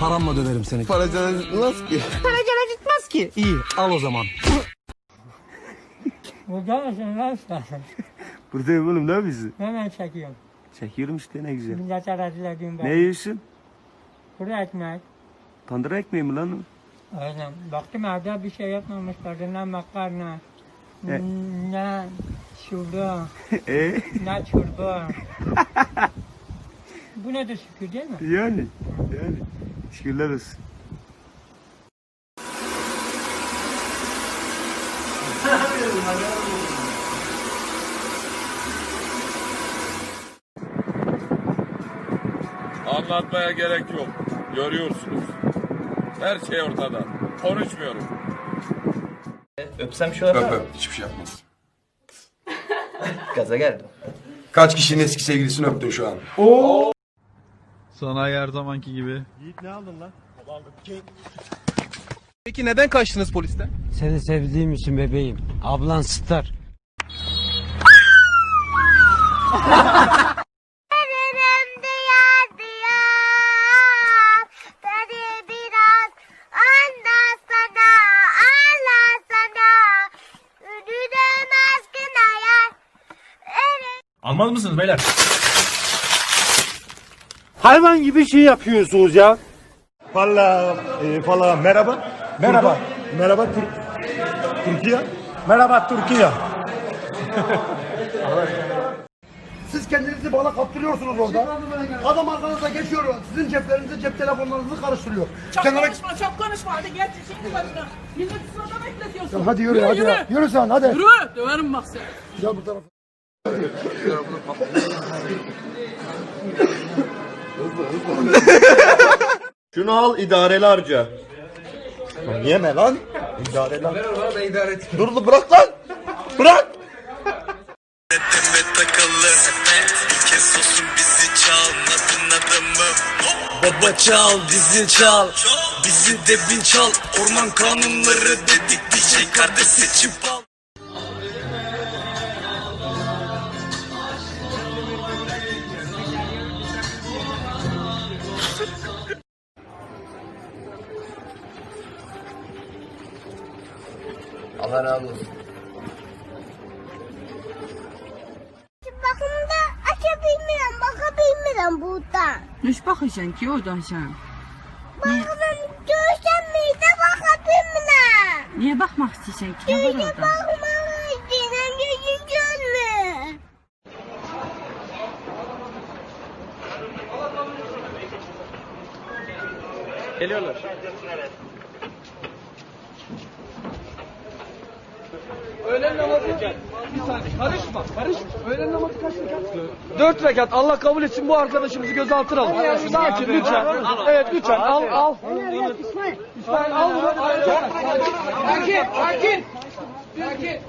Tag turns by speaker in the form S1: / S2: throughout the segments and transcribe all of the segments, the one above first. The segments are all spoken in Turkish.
S1: Paramla döverim seni.
S2: Para can acıtmaz ki.
S1: Para acıtmaz ki. İyi al o zaman.
S3: Burada mısın lan sen?
S2: Buradayım oğlum ne yapıyorsun?
S3: Hemen çekiyorum.
S2: Çekiyorum işte ne güzel.
S3: Millet arasıyla dün
S2: Ne
S3: ben.
S2: yiyorsun?
S3: Kuru ekmek.
S2: Tandır ekmeği mi lan?
S3: Aynen. Baktım evde bir şey yapmamışlar. Ne makarna.
S2: E?
S3: Ne şurada.
S2: Eee?
S3: Ne çorba. Bu nedir şükür değil mi?
S2: yani. Yani. Şükürler olsun.
S4: Anlatmaya gerek yok. Görüyorsunuz. Her şey ortada. Konuşmuyorum.
S5: Öpsem şu
S6: Öp öp. Hiçbir şey yapmaz.
S5: gaza geldim.
S6: Kaç kişinin eski sevgilisini öptün şu an?
S7: Sanayi her zamanki gibi. Yiğit ne aldın lan? Kola aldım.
S1: Peki neden kaçtınız polisten?
S8: Seni sevdiğim için bebeğim. Ablan star.
S5: Almaz mısınız beyler?
S8: Hayvan gibi şey yapıyorsunuz ya.
S9: Valla e, valla merhaba. Merhaba. Merhaba Tur Türkiye. Merhaba Türkiye.
S10: Siz kendinizi bana kaptırıyorsunuz orada. Adam arkanızda geçiyor. Sizin ceplerinizi, cep telefonlarınızı karıştırıyor.
S11: Çok
S10: Kenara-
S11: konuşma, çok konuşma. Hadi geç şimdi başına. Milleti sırada bekletiyorsun.
S10: Hadi yürü, hadi.
S11: Yürü,
S10: ya. Yürü sen hadi.
S11: yürü. Döverim bak seni.
S10: Gel bu tarafa.
S9: Şunu al idareli harca. Lan Yeme lan. İdareli harca. Dur dur bırak lan. Bırak.
S5: Baba çal, bizi çal. Bizi de bin çal. Orman kanunları dedik bir şey kardeş seçim al. Allah razı olsun.
S12: Bakımda açabilmiyorum bakabilmiyorum buradan
S11: Hiç bakacaksın ki oradan sen.
S12: Bakımın görsem miydi bakabilmiyorum
S11: Niye bakmak istiyorsun ki? Ne var
S12: Gözü
S11: orada?
S12: bakmamı istedim gözü görmüyor
S1: Öğlen namazı bir saniye karışma karışma. Öğlen namazı kaç rekat? Dört rekat Allah kabul etsin bu arkadaşımızı gözaltına alın. Sakin lütfen. Evet lütfen al al. İsmail al. Sakin sakin. Sakin.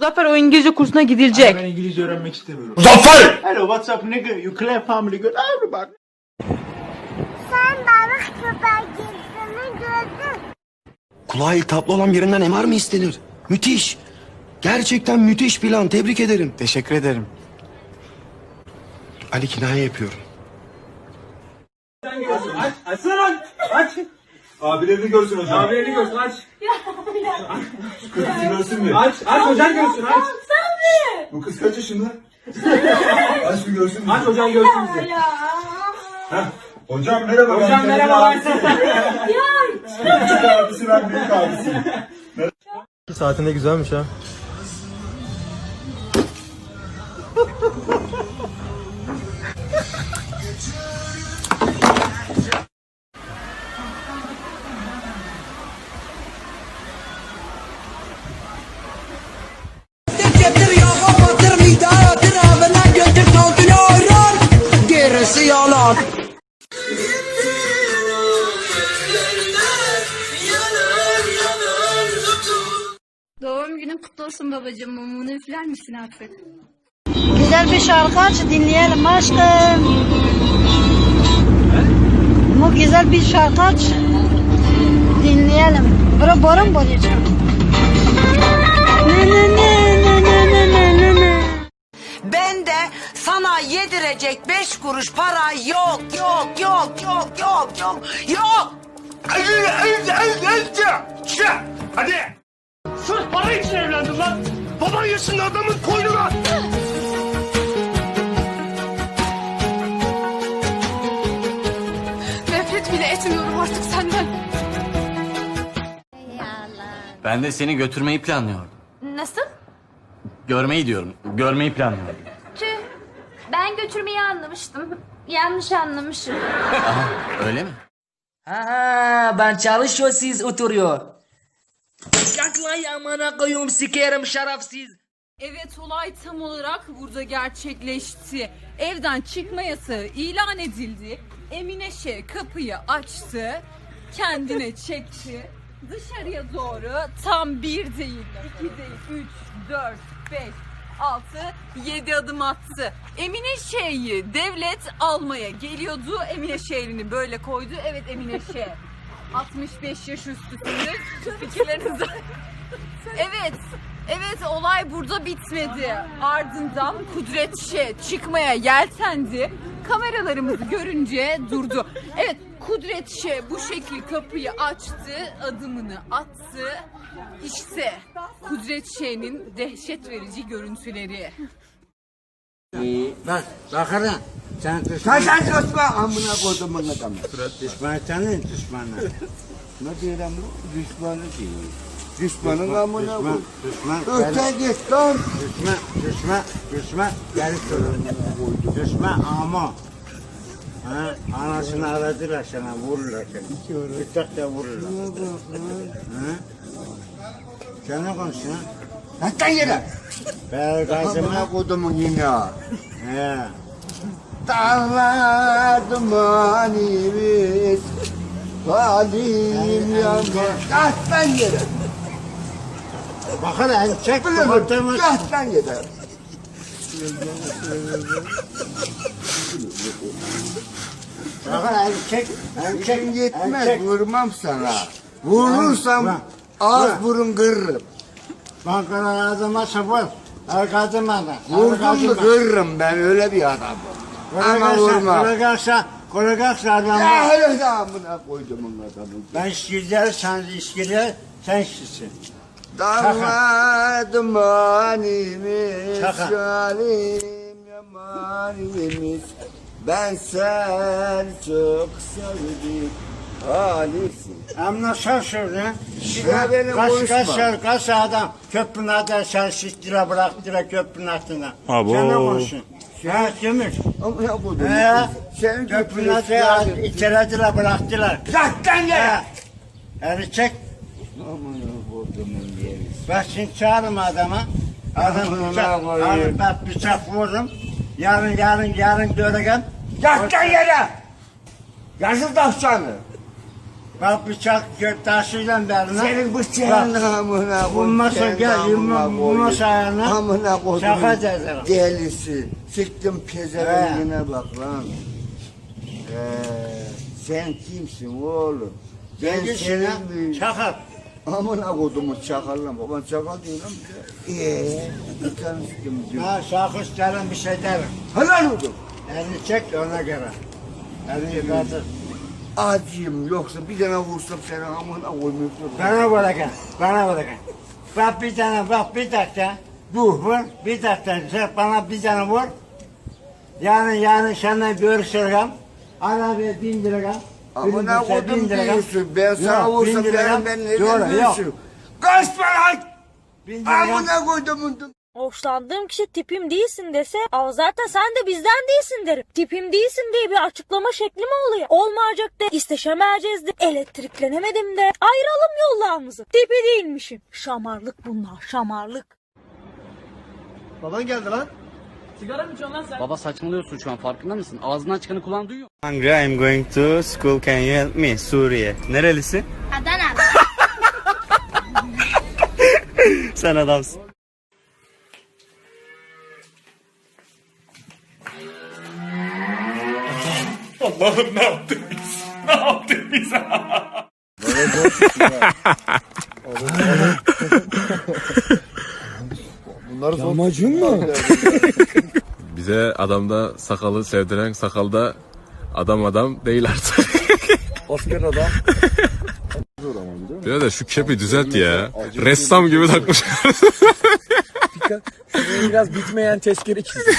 S11: Zafer o İngilizce kursuna gidilecek.
S9: Ben İngilizce öğrenmek istemiyorum.
S6: Zafer!
S9: Hello what's up nigga? You clap family good everybody.
S12: Sen balık köpeğini gördün
S6: Kulağa iltihaplı olan birinden MR mı istenir? Müthiş. Gerçekten müthiş plan. Tebrik ederim.
S9: Teşekkür ederim.
S6: Ali kinaye yapıyorum.
S9: Abilerini görsün hocam.
S1: Abilerini görsün aç.
S9: Kızı görsün mü?
S1: Aç aç hocan görsün aç.
S9: Bu kız kaç yaşında? Aç bir görsün mü?
S1: Aç hocan görsün bizi.
S9: Hocam merhaba.
S1: Hocam merhaba.
S9: Küçük abisi ben büyük abisiyim.
S5: Saatinde güzelmiş ha.
S8: Gerisi.
S12: kutlu olsun babacığım. Mumunu üfler misin artık?
S11: Güzel bir şarkı aç dinleyelim aşkım. Bu güzel bir şarkı aç dinleyelim. Bura borun bulacağım. Ne ne ne ne ne ne ne
S8: Ben de sana yedirecek beş kuruş para yok yok yok yok yok
S6: yok yok. Hadi yaşında adamın koynuna.
S12: Nefret bile etmiyorum artık senden.
S13: Ben de seni götürmeyi planlıyorum.
S12: Nasıl?
S13: Görmeyi diyorum. Görmeyi planlıyorum.
S12: Tüh. Ben götürmeyi anlamıştım. Yanlış anlamışım.
S13: Öyle mi?
S14: Ha, ben çalışıyor siz oturuyor. Yaklay amına koyayım sikerim şerefsiz.
S15: Evet olay tam olarak burada gerçekleşti. Evden çıkma yasağı ilan edildi. Emine şey kapıyı açtı. Kendine çekti. Dışarıya doğru tam bir değil, iki değil, üç, dört, beş, altı, yedi adım attı. Emine şeyi devlet almaya geliyordu. Emine şehrini böyle koydu. Evet Emine şey. 65 yaş üstüsünüz. Fikirlerinizi... evet. Evet olay burada bitmedi. Ardından Kudret şey çıkmaya yeltendi. Kameralarımızı görünce durdu. Evet Kudret şey bu şekil kapıyı açtı, adımını attı. İşte Kudret şeyinin dehşet verici görüntüleri.
S14: Bak, bakalım. Sen düşman.
S2: Sen susma amına kodumun adamı.
S14: Düşman senin düşmanın.
S2: Ne diyorum bu? Düşmanı değil. Düşmanın amına koy.
S14: düşman.
S2: Öte git lan.
S14: Düşman, düşman, düşman. Geri sorun. Düşman ama. Ha, anasını aradılar sana, vururlar seni. Bıçakla vururlar. Ha? Sen ne konuşuyorsun? ha?
S2: Sen yere.
S14: Ben gazıma...
S2: Kodumun yine.
S14: He.
S2: Dağlar dumanimiz. Halim yanma. Kaç lan yere.
S14: Bakın el çek.
S2: Kaç lan yere.
S14: Bakın el çek. El çek.
S2: Yetmez vurmam sana. Vurursam ağız burun kırırım.
S14: Ben adıma sıfır. El gazıma da.
S2: Vurdum mu kırırım ben öyle bir adamım. Ama vurma.
S14: Kulagaksa, kulagaksa adam
S2: Ya öyle de amına koydum adamı.
S14: Ben şişkiler, sen şişkiler, sen şişsin.
S2: Dağlar dumanimiz,
S14: Şaka.
S2: şalim yamanimiz. Ben sen çok sevdim halisin.
S14: Ama şaşırdın.
S2: Ya benim
S14: kaç,
S2: konuşma.
S14: kaç, kaç, kaç adam köprünün altına sen şişkire bıraktılar köprünün altına. Sen ne konuşuyorsun? Ha, kimmiş?
S2: Amına koydum.
S14: He.
S2: Senin
S14: Köprünün
S2: köprünü
S14: altına içerediler bıraktılar.
S2: Zaten ya.
S14: Ha. Eli çek.
S2: Amına kodumun yeri.
S14: Ben şimdi çağırırım adama. Adam bıçak, alır ben bıçak vururum. Yarın yarın yarın döneceğim.
S2: Zaten yere. Yazı tavşanı.
S14: Ben bıçak taşıyacağım derine.
S2: Senin bıçağın amına koy.
S14: Bulmasa
S2: Senin
S14: gel,
S2: koy.
S14: bulmasa ayağına.
S2: Amına koydum.
S14: Şaka derler.
S2: Delisi. Siktim pezevengine bak lan. Ee, sen kimsin oğlum? Ben
S14: Sen
S2: senin
S14: senin
S2: bir...
S14: çakal.
S2: Amına kodumun çakal lan. Baban çakal değil lan. Eee? Bir tane.
S14: Ha şahıs derim bir şey derim.
S2: Helal olsun.
S14: Elini çek ona göre. Elini kaldır.
S2: Acıyım yoksa bir tane vursam seni amına koymuyorsun.
S14: Bana bırakın. Bana bırakın. Bak bir tane bak bir dakika.
S2: Dur.
S14: Vur bir dakika. Sen bana bir tane vur. Yani yani seninle görüşeceğim. Arabaya bindireceğim.
S2: Amına
S14: Minibüse
S2: kodum diyorsun. Ben sana
S14: bindireceğim.
S2: sen ben neden diyorsun? Lan!
S14: Bindireceğim.
S2: Amına kodumun.
S15: Hoşlandığım kişi tipim değilsin dese Aa, zaten sen de bizden değilsin derim. Tipim değilsin diye bir açıklama şekli mi oluyor? Olmayacak de isteşemeyeceğiz de elektriklenemedim de ayıralım yollarımızı. Tipi değilmişim. Şamarlık bunlar şamarlık.
S2: Baban geldi lan.
S13: Baba saçmalıyorsun şu an farkında mısın? Ağzından çıkanı kulağın duyuyor.
S5: Hungry, I'm going to school. Can you help me? Suriye. Nerelisin?
S12: Adana.
S5: Sen adamsın.
S16: Allah'ım ne yaptık biz? Ne yaptık biz?
S2: Amacın mı?
S16: Bize adamda sakalı sevdiren sakalda adam adam değil artık.
S17: Oscar'da
S16: Birader şu kepi düzelt ya. Ressam gibi takmış.
S17: biraz bitmeyen tezkere çizdi.